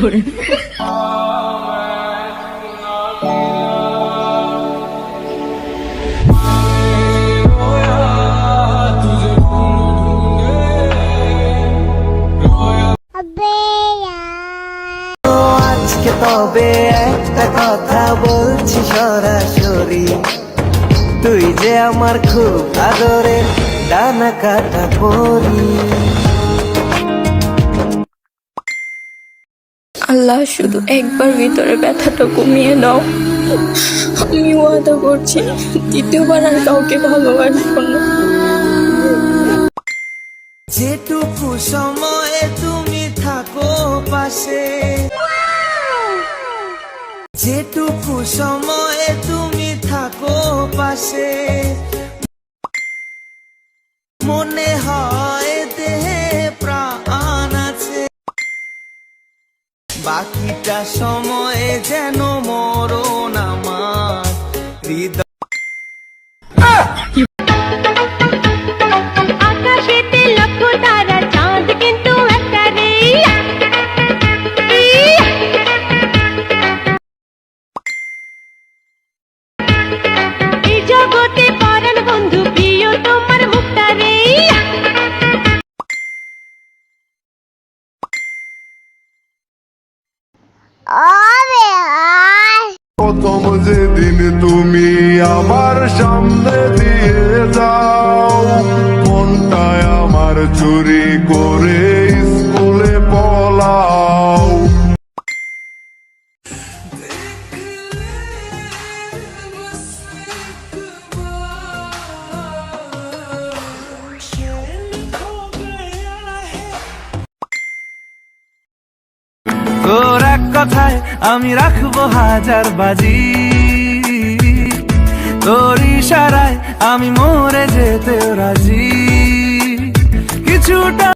আজকে তবে একটা কথা বলছি সরাসরি। তুই যে আমার খুব আদরের ডানা কাটা পরি। আল্লাহ, শুধু একবার ভিতরে ব্যথাটা কমিয়ে দাও আমি ওয়াদা করছি। দ্বিতীয়বার আর কাউকে ভালোবাসবো না। যেটুকু সময়ে তুমি থাকো পাশে। যেটুকু সময়ে তুমি থাকো পাশে। বাকিটা সময়ে যেন মরণ আমার প্রথম যেদিন তুমি আমার সামনে দিয়ে যাও মনটায় আমার চুরি করে স্কুলে পলাও। এক কথায় আমি রাখব হাজার বাজি। তোর ইশারায় আমি মরে যেতে রাজি। কিছুটা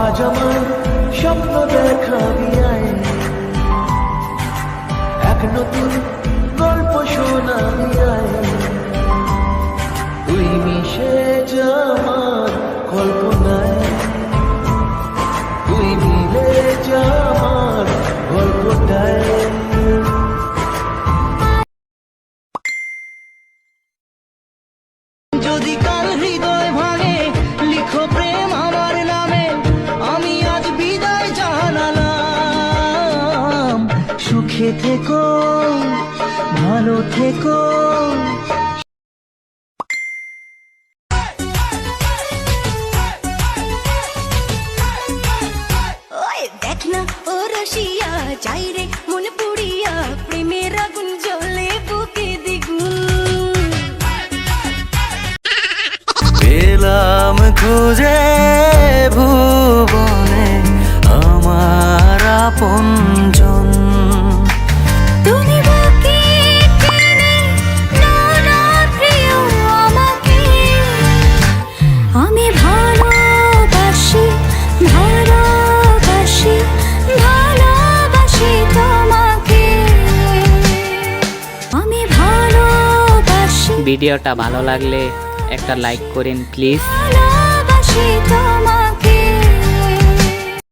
আজ আমার স্বপ্ন এক নতুন থেকো ভালো থেকো। ওই দেখ না ও রসিয়া যাই রে মনে পুড়িয়া প্রেমের আগুন জ্বলে বুকে দ্বিগুণ। পেলাম খুঁজে ভুবনে আমার আপনজন ভিডিওটা ভালো লাগলে একটা লাইক করেন প্লিজ